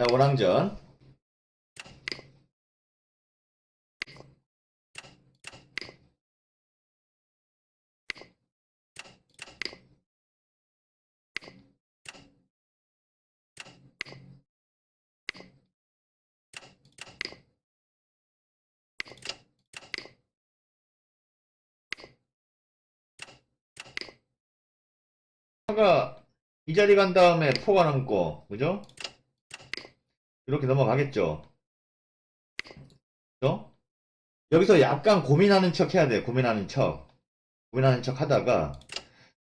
자, 원앙전. 차가 이 자리 간 다음에 포가 남고, 그죠? 이렇게 넘어가겠죠. 그죠? 여기서 약간 고민하는 척 해야 돼. 고민하는 척. 고민하는 척 하다가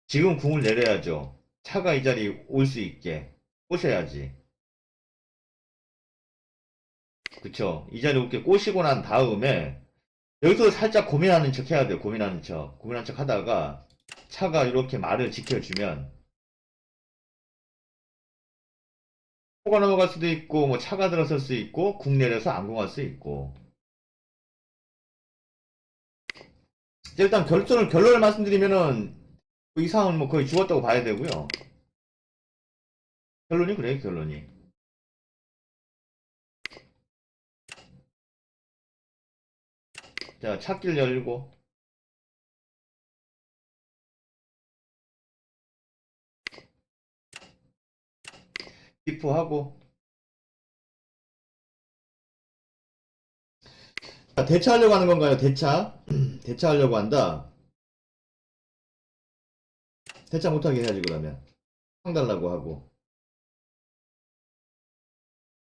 지금 궁을 내려야죠. 차가 이 자리 올 수 있게 꼬셔야지. 그쵸? 이 자리 올게 꼬시고 난 다음에 여기서 살짝 고민하는 척 해야 돼요. 고민하는 척. 고민하는 척 하다가 차가 이렇게 말을 지켜주면 포가 넘어갈 수도 있고 뭐 차가 들어설 수 있고 궁 내려서 안 궁할 수 있고. 일단 결론을 결론을 말씀드리면은 뭐이 상황은 뭐 거의 죽었다고 봐야 되고요. 결론이 그래요 결론이. 자 찾길 열고 비프하고 자, 대차하려고 하는 건가요? 대차? 대차하려고 한다. 대차 못하게 해야지 그러면 상 달라고 하고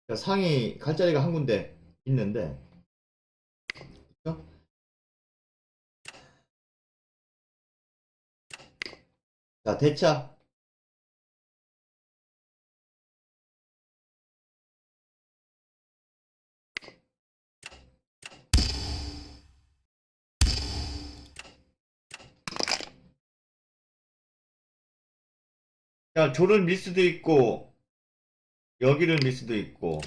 자, 상이 갈 자리가 한 군데 있는데? 자 대차 자, 조를 밀 수도 있고, 여기를 밀 수도 있고.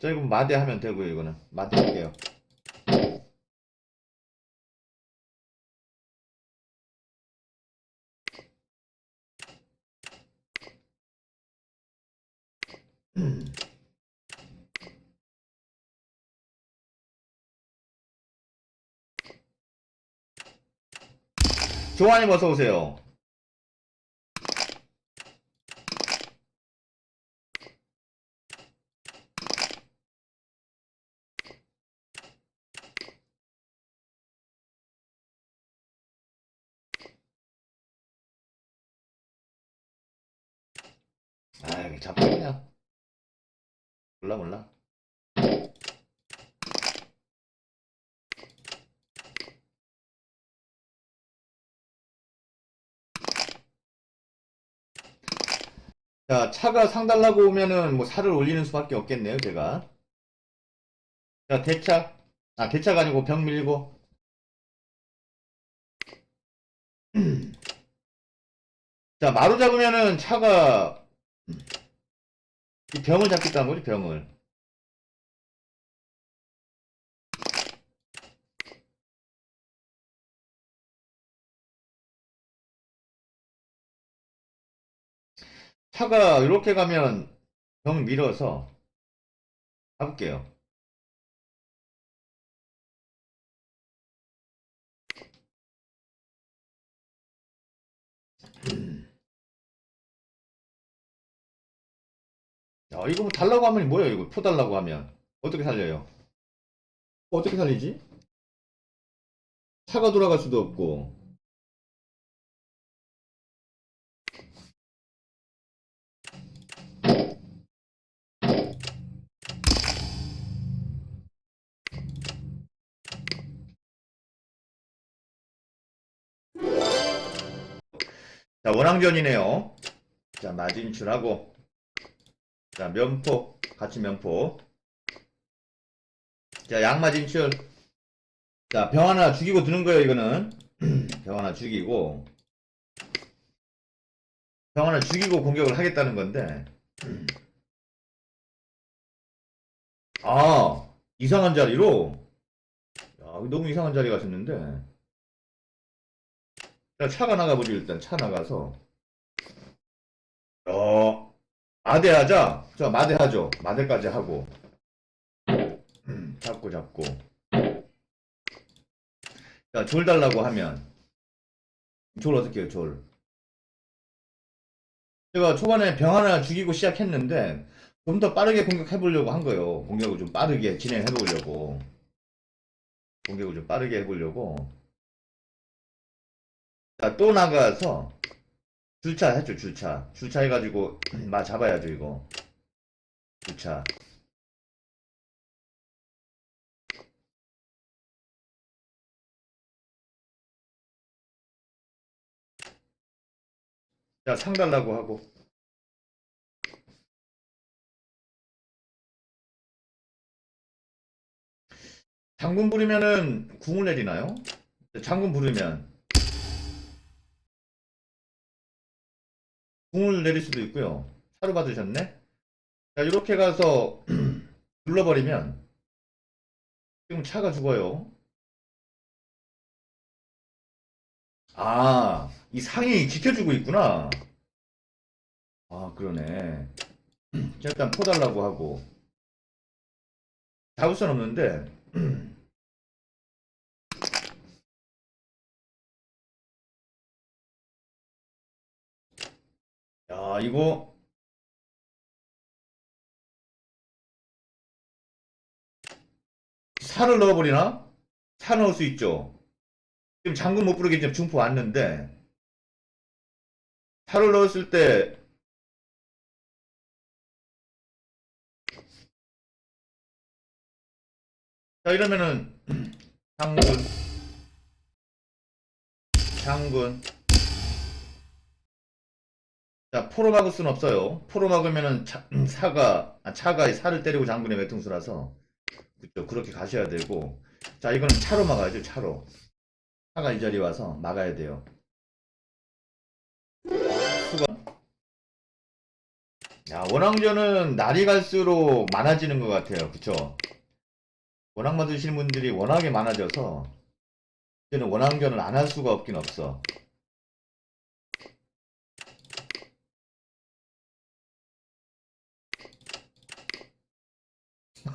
자, 이거 마대 하면 되고요, 이거는. 마대 할게요. 조아님 어서 오세요. 아, 이거 잡고 그냥. 몰라, 몰라. 자, 차가 상달라고 오면은 뭐 살을 올리는 수밖에 없겠네요, 제가. 자, 대차. 아, 대차가 아니고 병 밀고. 자, 마루 잡으면은 차가 이 병을 잡겠다는 거지, 병을. 차가 이렇게 가면 병 밀어서 가볼게요. 야, 이거 뭐 달라고 하면 뭐예요, 이거? 포 달라고 하면. 어떻게 살려요? 어떻게 살리지? 차가 돌아갈 수도 없고. 자, 원앙전이네요. 자, 마진 출하고. 자, 면포. 같이 면포. 자, 양마 진출. 자, 병 하나 죽이고 드는 거예요, 이거는. 병 하나 죽이고. 병 하나 죽이고 공격을 하겠다는 건데. 아, 이상한 자리로? 야, 너무 이상한 자리 가셨는데. 자, 차가 나가보죠, 일단. 차 나가서. 어, 마대하자. 자, 마대하죠. 마대까지 하고. 잡고 잡고. 자, 졸 달라고 하면. 졸 어떻게 해요, 졸? 제가 초반에 병 하나 죽이고 시작했는데, 좀 더 빠르게 공격해 보려고 한 거예요. 공격을 좀 빠르게 진행해 보려고. 공격을 좀 빠르게 해 보려고. 자, 또 나가서, 줄차 했죠, 줄차. 줄차 해가지고, 마 잡아야죠, 이거. 줄차. 자, 상 달라고 하고. 장군 부르면은 궁을 내리나요? 장군 부르면 궁을 내릴 수도 있고요. 차로 받으셨네? 자, 이렇게 가서 눌러버리면 지금 차가 죽어요. 아, 이 상이 지켜주고 있구나. 아, 그러네. 자, 일단 포달라고 하고. 잡을 순 없는데, 야, 이거, 살을 넣어버리나? 사 넣을 수 있죠. 지금 장군 못 부르게 지금 중포 왔는데, 살을 넣었을 때, 자, 이러면은, 장군, 장군. 자, 포로 막을 순 없어요. 포로 막으면은 차, 사가, 아, 차가 살을 때리고 장군의 외통수라서. 그죠. 그렇게 가셔야 되고. 자, 이거는 차로 막아야죠, 차로. 차가 이 자리에 와서 막아야 돼요. 수가. 야, 원앙전은 날이 갈수록 많아지는 것 같아요. 그쵸? 원앙 만드시는 분들이 워낙에 많아져서, 이제는 원앙전을 안 할 수가 없긴 없어.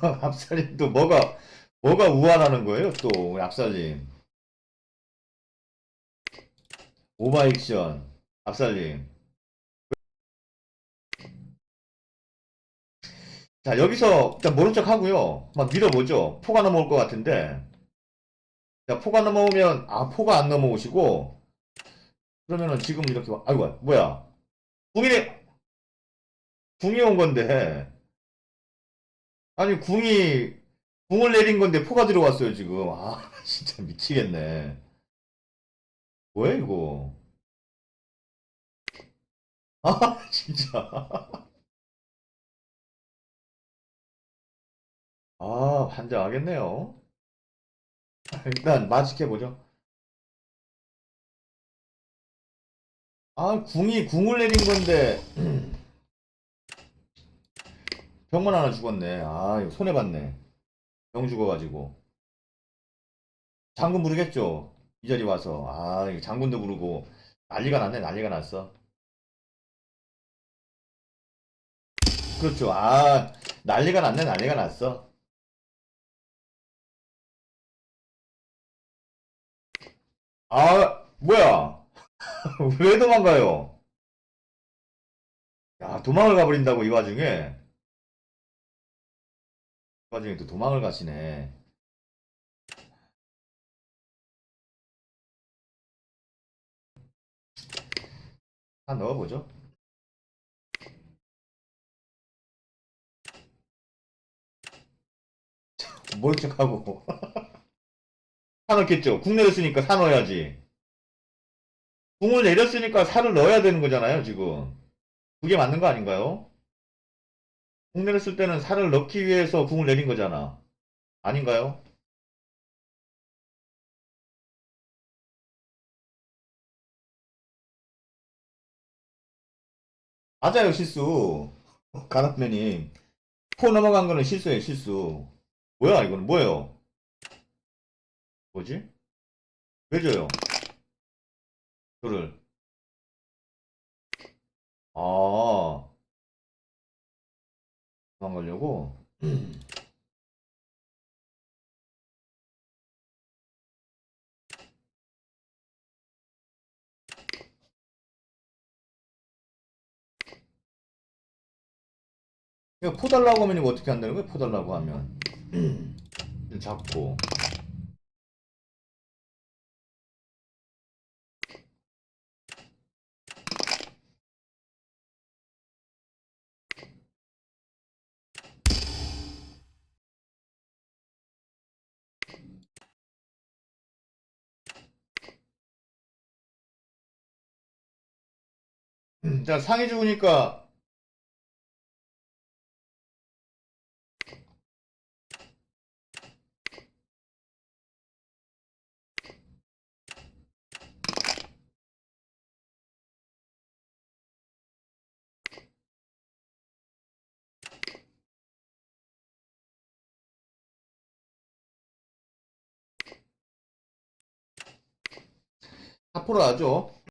압살님 또 뭐가 뭐가 우환하는 거예요? 또 압살님? 오버액션 압살님. 자 여기서 일단 모른 척 하고요. 막 밀어보죠. 포가 넘어올 것 같은데. 자 포가 넘어오면 아 포가 안 넘어오시고 그러면은 지금 이렇게 와- 아이고 뭐야? 궁이 궁이 온 건데 아니 궁이 궁을 내린 건데 포가 들어왔어요 지금. 아 진짜 미치겠네. 뭐야 이거? 아 진짜. 아 환장하겠네요. 일단 마직해보죠. 아 궁이 궁을 내린 건데 병만 하나 죽었네. 아 이거 손해봤네. 병 죽어가지고. 장군 부르겠죠. 이 자리 와서. 아 이거 장군도 부르고. 난리가 났네. 난리가 났어. 그렇죠. 아 난리가 났네. 난리가 났어. 아 뭐야? 왜 도망가요? 야 도망을 가버린다고 이 와중에 이 와중에 또 도망을 가시네. 한 넣어보죠. 모른 척하고. 사 넣겠죠. 궁 내렸으니까 사 넣어야지. 궁을 내렸으니까 살을 넣어야 되는 거잖아요 지금. 그게 맞는 거 아닌가요? 궁 내렸을 때는 살을 넣기 위해서 궁을 내린 거잖아. 아닌가요? 맞아요, 실수. 가락면님. 포 넘어간 거는 실수예요, 실수. 뭐야, 이거는 뭐예요? 뭐지? 왜 줘요? 저를. 아, 도망가려고. 이거 포 달라고 하면 이거 어떻게 한다는 거야? 포 달라고 하면. 잡고. 자, 상해 죽으니까 앞으로 하죠.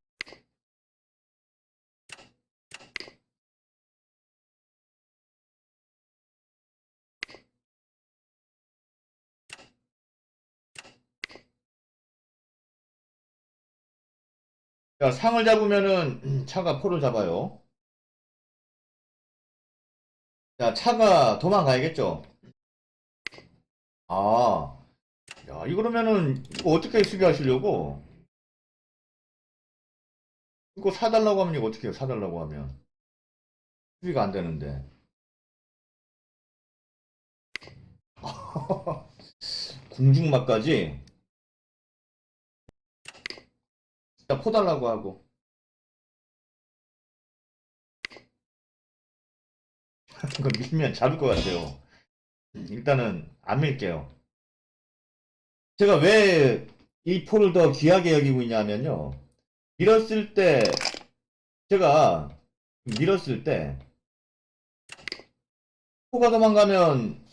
자, 상을 잡으면은 차가 포를 잡아요. 자, 차가 도망가야겠죠? 아, 야, 이거러면은 이거 어떻게 수비하시려고? 이거 사달라고 하면 이거 어떻게 해요? 사달라고 하면 수비가 안 되는데. 궁중마까지 자, 포 달라고 하고. 이거 밀면 잡을 것 같아요. 일단은 안 밀게요. 제가 왜 이 포를 더 귀하게 여기고 있냐면요. 밀었을 때, 제가 밀었을 때, 포가 도망가면,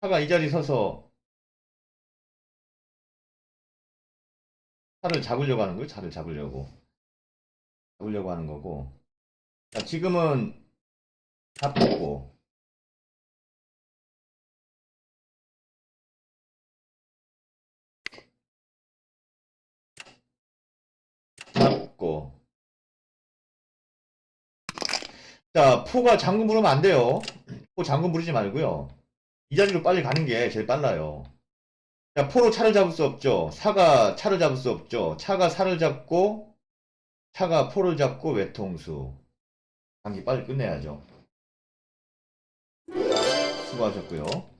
차가 이 자리 서서 차를 잡으려고 하는 거예요. 차를 잡으려고. 잡으려고 하는 거고. 자, 지금은 잡고, 잡고. 자, 포가 장군 부르면 안 돼요. 포 장군 부르지 말고요. 이 자리로 빨리 가는 게 제일 빨라요. 자, 포로 차를 잡을 수 없죠. 사가 차를 잡을 수 없죠. 차가 사를 잡고, 차가 포를 잡고 외통수. 경기 빨리 끝내야죠. 수고하셨고요.